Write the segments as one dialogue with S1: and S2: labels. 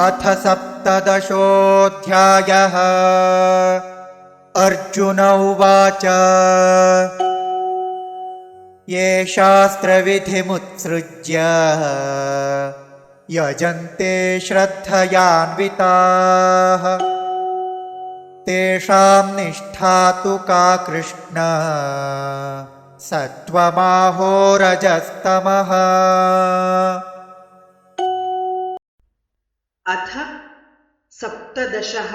S1: अथ सप्तदशोऽध्यायः। अर्जुन उवाच। ये शास्त्रविधिमुत्सृज्य। यजन्ते श्रद्धयान्विताः। तेषां निष्ठा तु का कृष्ण। सत्त्वमाहोरजस्तमः
S2: अथ सप्तदशः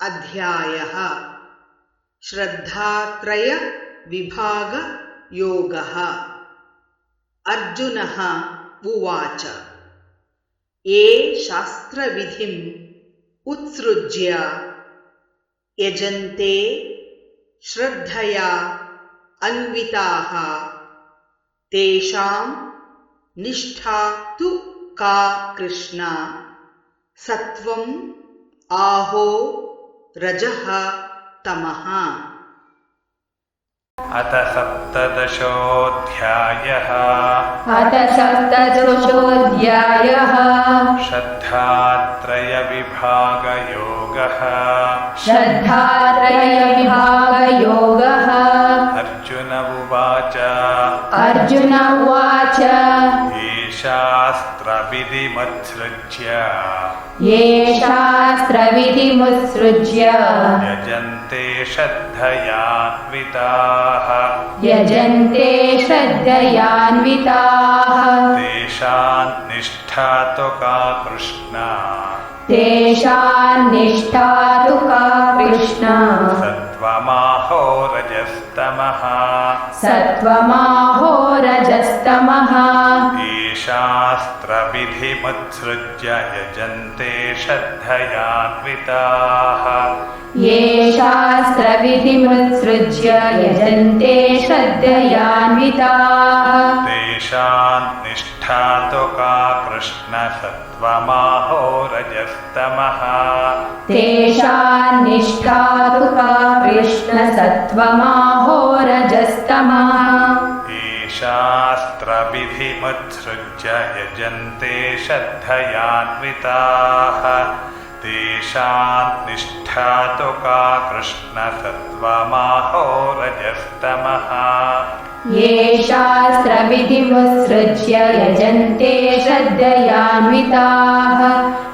S2: अध्यायः। श्रद्धात्रयविभागयोगः अर्जुनः उवाच। ये शास्त्रविधिम् उत्सृज्य यजन्ते श्रद्धया अन्विताः। तेषां निष्ठा तु का कृष्ण। सत्त्वम् आहो रजः तमः।
S3: अथ सप्तदशोऽध्यायः।
S4: अथ सप्तदशोऽध्यायः।
S3: श्रद्धात्रयविभागयोगः।
S4: श्रद्धात्रयविभागयोगः।
S3: अर्जुन उवाच।
S4: अर्जुन उवाच।
S3: शास्त्रविधिमत्सृज्य
S4: ये शास्त्रविधिमुत्सृज्य।
S3: यजन्ते श्रद्धयान्विताः।
S4: यजन्ते श्रद्धयान्विताः।
S3: तेषां निष्ठा तु का कृष्ण।
S4: तेषान्निष्ठा तु का कृष्ण।
S3: सत्त्वमाहो रजस्तमः।
S4: सत्त्वमाहो रजस्तमः।
S3: ये शास्त्रविधिमुत्सृज्य यजन्ते श्रद्धयान्विताः।
S4: ये शास्त्रविधिमुत्सृज्य यजन्ते श्रद्धयान्विताः।
S3: तेषां निष्ठा तु का कृष्ण सत्त्वमाहो रजस्तमः।
S4: तेषान्निष्ठा तु का कृष्णसत्त्वमाहो रजस्तमः।
S3: ये शास्त्रविधिमुत्सृज्य यजन्ते श्रद्धयान्विताः। तेषां निष्ठा तु का कृष्ण सत्त्वमाहो रजस्तमः
S4: ये शास्त्रविधिमुत्सृज्य यजन्ते श्रद्धयान्विताः।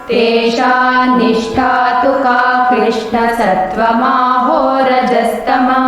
S4: तेषान्निष्ठा तु का कृष्णसत्त्वमाहो रजस्तमः